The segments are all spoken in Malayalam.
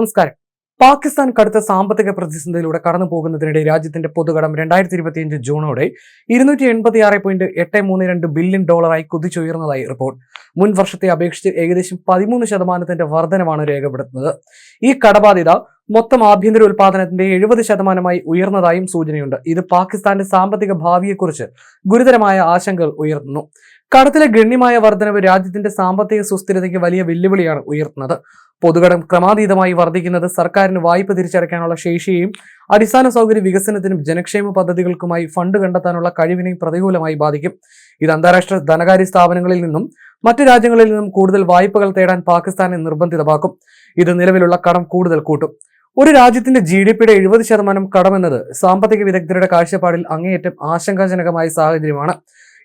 നമസ്കാരം. പാകിസ്ഥാൻ കടുത്ത സാമ്പത്തിക പ്രതിസന്ധിയിലൂടെ കടന്നു പോകുന്നതിനിടെ രാജ്യത്തിന്റെ പൊതുകടം രണ്ടായിരത്തി ഇരുപത്തിയഞ്ച് ജൂണോടെ ഇരുന്നൂറ്റി എൺപത്തി ആറ് പോയിന്റ് എട്ട് മൂന്ന് രണ്ട് ബില്യൺ ഡോളറായി കുതിച്ചുയർന്നതായി റിപ്പോർട്ട്. മുൻ വർഷത്തെ അപേക്ഷിച്ച് ഏകദേശം പതിമൂന്ന് ശതമാനത്തിന്റെ വർധനമാണ് രേഖപ്പെടുത്തുന്നത്. ഈ കടബാധ്യത മൊത്തം ആഭ്യന്തര ഉൽപാദനത്തിന്റെ എഴുപത് ശതമാനമായി ഉയർന്നതായും സൂചനയുണ്ട്. ഇത് പാകിസ്ഥാന്റെ സാമ്പത്തിക ഭാവിയെക്കുറിച്ച് ഗുരുതരമായ ആശങ്കകൾ ഉയർത്തുന്നു. കടത്തിലെ ഗണ്യമായ വർധനവ് രാജ്യത്തിന്റെ സാമ്പത്തിക സുസ്ഥിരതയ്ക്ക് വലിയ വെല്ലുവിളിയാണ് ഉയർത്തുന്നത്. പൊതുകടം ക്രമാതീതമായി വർദ്ധിക്കുന്നത് സർക്കാരിന് വായ്പ തിരിച്ചടയ്ക്കാനുള്ള ശേഷിയെയും അടിസ്ഥാന സൗകര്യ വികസനത്തിനും ജനക്ഷേമ പദ്ധതികൾക്കുമായി ഫണ്ട് കണ്ടെത്താനുള്ള കഴിവിനെയും പ്രതികൂലമായി ബാധിക്കും. ഇത് അന്താരാഷ്ട്ര ധനകാര്യ സ്ഥാപനങ്ങളിൽ നിന്നും മറ്റു രാജ്യങ്ങളിൽ നിന്നും കൂടുതൽ വായ്പകൾ തേടാൻ പാകിസ്ഥാനെ നിർബന്ധിതമാക്കും. ഇത് നിലവിലുള്ള കടം കൂടുതൽ കൂട്ടും. ഒരു രാജ്യത്തിന്റെ ജി ഡി പിയുടെ എഴുപത് ശതമാനം കടമെന്നത് സാമ്പത്തിക വിദഗ്ധരുടെ കാഴ്ചപ്പാടിൽ അങ്ങേയറ്റം ആശങ്കാജനകമായ സാഹചര്യമാണ്.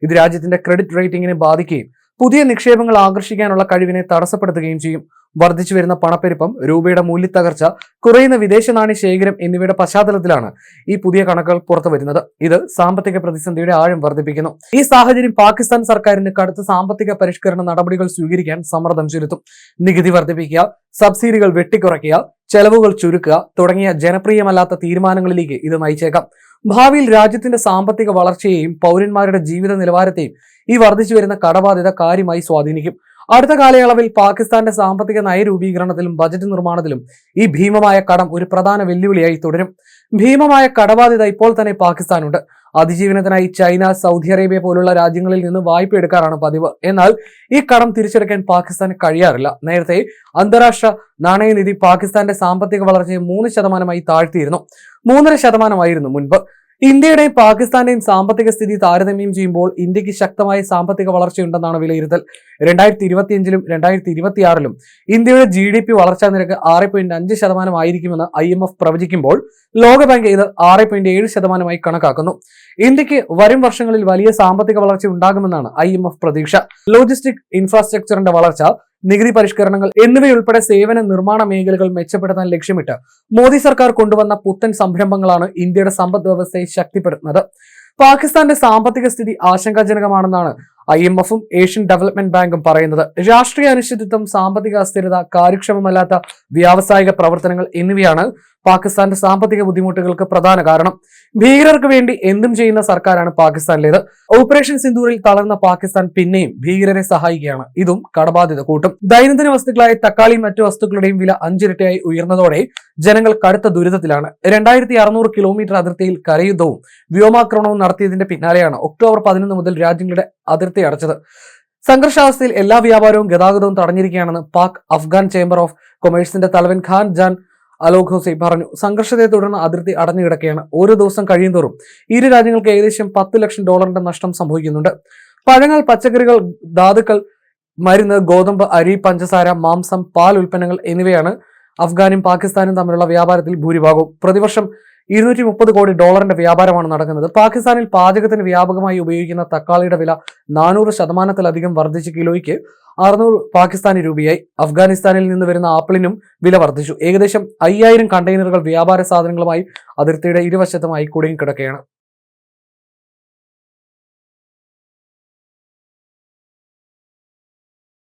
ഇത് രാജ്യത്തിന്റെ ക്രെഡിറ്റ് റേറ്റിംഗിനെ ബാധിക്കുകയും പുതിയ നിക്ഷേപങ്ങൾ ആകർഷിക്കാനുള്ള കഴിവിനെ തടസ്സപ്പെടുത്തുകയും ചെയ്യും. വർദ്ധിച്ചു വരുന്ന പണപ്പെരുപ്പം രൂപയുടെ മൂല്യത്തകർച്ച കുറയുന്ന വിദേശ നാണ്യ ശേഖരം എന്നിവയുടെ പശ്ചാത്തലത്തിലാണ് ഈ പുതിയ കണക്കുകൾ പുറത്തു വരുന്നത്. ഇത് സാമ്പത്തിക പ്രതിസന്ധിയുടെ ആഴം വർദ്ധിപ്പിക്കുന്നു. ഈ സാഹചര്യം പാകിസ്ഥാൻ സർക്കാരിന് കടുത്ത സാമ്പത്തിക പരിഷ്കരണ നടപടികൾ സ്വീകരിക്കാൻ സമ്മർദ്ദം ചെലുത്തും. നികുതി വർദ്ധിപ്പിക്കുക സബ്സിഡികൾ വെട്ടിക്കുറയ്ക്കുക ചെലവുകൾ ചുരുക്കുക തുടങ്ങിയ ജനപ്രിയമല്ലാത്ത തീരുമാനങ്ങളിലേക്ക് ഇത് നയിച്ചേക്കാം. ഭാവിയിൽ രാജ്യത്തിന്റെ സാമ്പത്തിക വളർച്ചയെയും പൗരന്മാരുടെ ജീവിത നിലവാരത്തെയും ഈ വർദ്ധിച്ചു വരുന്ന കടബാധ്യത കാര്യമായി സ്വാധീനിക്കും. അടുത്ത കാലയളവിൽ പാകിസ്ഥാന്റെ സാമ്പത്തിക നയരൂപീകരണത്തിലും ബജറ്റ് നിർമ്മാണത്തിലും ഈ ഭീമമായ കടം ഒരു പ്രധാന വെല്ലുവിളിയായി തുടരും. ഭീമമായ കടബാധ്യത ഇപ്പോൾ തന്നെ പാകിസ്ഥാനുണ്ട്. അതിജീവനത്തിനായി ചൈന സൗദി അറേബ്യ പോലുള്ള രാജ്യങ്ങളിൽ നിന്ന് വായ്പ എടുക്കാറാണ് പതിവ്. എന്നാൽ ഈ കടം തിരിച്ചെടുക്കാൻ പാകിസ്ഥാന് കഴിയാറില്ല. നേരത്തെ അന്താരാഷ്ട്ര നാണയനിധി പാകിസ്ഥാന്റെ സാമ്പത്തിക വളർച്ചയെ മൂന്ന് ശതമാനമായി താഴ്ത്തിയിരുന്നു. മൂന്നര ശതമാനമായിരുന്നു മുൻപ്. ഇന്ത്യയുടെയും പാകിസ്ഥാന്റെയും സാമ്പത്തിക സ്ഥിതി താരതമ്യം ചെയ്യുമ്പോൾ ഇന്ത്യയ്ക്ക് ശക്തമായ സാമ്പത്തിക വളർച്ചയുണ്ടെന്നാണ് വിലയിരുത്തൽ. രണ്ടായിരത്തി ഇരുപത്തിയഞ്ചിലും രണ്ടായിരത്തി ഇരുപത്തിയാറിലും ഇന്ത്യയുടെ ജി ഡി പി വളർച്ചാ നിരക്ക് ആറ് പോയിന്റ് അഞ്ച് ശതമാനമായിരിക്കുമെന്ന് ഐ എം എഫ് പ്രവചിക്കുമ്പോൾ ലോകബാങ്ക് ഇത് ആറ് പോയിന്റ് ഏഴ് ശതമാനമായി കണക്കാക്കുന്നു. ഇന്ത്യയ്ക്ക് വരും വർഷങ്ങളിൽ വലിയ സാമ്പത്തിക വളർച്ച ഉണ്ടാകുമെന്നാണ് ഐ എം എഫ് പ്രതീക്ഷ. ലോജിസ്റ്റിക് ഇൻഫ്രാസ്ട്രക്ചറിന്റെ വളർച്ച നികുതി പരിഷ്കരണങ്ങൾ എന്നിവയുൾപ്പെടെ സേവന നിർമ്മാണ മേഖലകൾ മെച്ചപ്പെടുത്താൻ ലക്ഷ്യമിട്ട് മോദി സർക്കാർ കൊണ്ടുവന്ന പുത്തൻ സംരംഭങ്ങളാണ് ഇന്ത്യയുടെ സമ്പദ് വ്യവസ്ഥയെ ശക്തിപ്പെടുത്തുന്നത്. പാകിസ്ഥാന്റെ സാമ്പത്തിക സ്ഥിതി ആശങ്കാജനകമാണെന്നാണ് ഐ എം എഫും ഏഷ്യൻ ഡെവലപ്മെന്റ് ബാങ്കും പറയുന്നത്. രാഷ്ട്രീയ അനിശ്ചിതത്വം സാമ്പത്തിക അസ്ഥിരത കാര്യക്ഷമമല്ലാത്ത വ്യാവസായിക പ്രവർത്തനങ്ങൾ എന്നിവയാണ് പാകിസ്ഥാന്റെ സാമ്പത്തിക ബുദ്ധിമുട്ടുകൾക്ക് പ്രധാന കാരണം. ഭീകരർക്ക് വേണ്ടി എന്തും ചെയ്യുന്ന സർക്കാരാണ് പാകിസ്ഥാനിലേത്. ഓപ്പറേഷൻ സിന്ധൂരിൽ തളർന്ന പാകിസ്ഥാൻ പിന്നെയും ഭീകരരെ സഹായിക്കുകയാണ്. ഇതും കടബാധ്യത കൂട്ടും. ദൈനംദിന വസ്തുക്കളായ തക്കാളിയും മറ്റു വസ്തുക്കളുടെയും വില അഞ്ചിരട്ടിയായി ഉയർന്നതോടെ ജനങ്ങൾ കടുത്ത ദുരിതത്തിലാണ്. രണ്ടായിരത്തി അറുന്നൂറ് കിലോമീറ്റർ അതിർത്തിയിൽ കരയുദ്ധവും വ്യോമാക്രമണവും നടത്തിയതിന്റെ പിന്നാലെയാണ് ഒക്ടോബർ പതിനൊന്ന് മുതൽ രാജ്യങ്ങളുടെ അതിർത്തി അടച്ചത്. സംഘർഷാവസ്ഥയിൽ എല്ലാ വ്യാപാരവും ഗതാഗതവും തടഞ്ഞിരിക്കുകയാണെന്ന് പാക് അഫ്ഗാൻ ചേംബർ ഓഫ് കൊമേഴ്സിന്റെ തലവൻ ഖാൻ ജാൻ അലോക് ഹുസൈൻ പറഞ്ഞു സംഘർഷത്തെ തുടർന്ന് അതിർത്തി അടഞ്ഞുകിടക്കുകയാണ് ഓരോ ദിവസം കഴിയുന്തോറും ഇരു രാജ്യങ്ങൾക്ക് ഏകദേശം പത്ത് ലക്ഷം ഡോളറിന്റെ നഷ്ടം സംഭവിക്കുന്നുണ്ട്. പഴങ്ങൾ പച്ചക്കറികൾ ധാതുക്കൾ മരുന്ന് ഗോതമ്പ് അരി പഞ്ചസാര മാംസം പാൽ ഉൽപ്പന്നങ്ങൾ എന്നിവയാണ് അഫ്ഗാനും പാകിസ്ഥാനും തമ്മിലുള്ള വ്യാപാരത്തിൽ ഭൂരിഭാഗവും. പ്രതിവർഷം ഇരുന്നൂറ്റി മുപ്പത് കോടി ഡോളറിന്റെ വ്യാപാരമാണ് നടക്കുന്നത്. പാകിസ്ഥാനിൽ പാചകത്തിന് വ്യാപകമായി ഉപയോഗിക്കുന്ന തക്കാളിയുടെ വില നാനൂറ് ശതമാനത്തിലധികം വർദ്ധിച്ച കിലോയ്ക്ക് അറുന്നൂറ് പാകിസ്ഥാനി രൂപയായി. അഫ്ഗാനിസ്ഥാനിൽ നിന്ന് വരുന്ന ആപ്പിളിനും വില വർദ്ധിച്ചു. ഏകദേശം അയ്യായിരം കണ്ടെയ്നറുകൾ വ്യാപാര സാധനങ്ങളുമായി അതിർത്തിയുടെ ഇരുവശത്തുമായി കുടുങ്ങിക്കിടക്കുകയാണ്.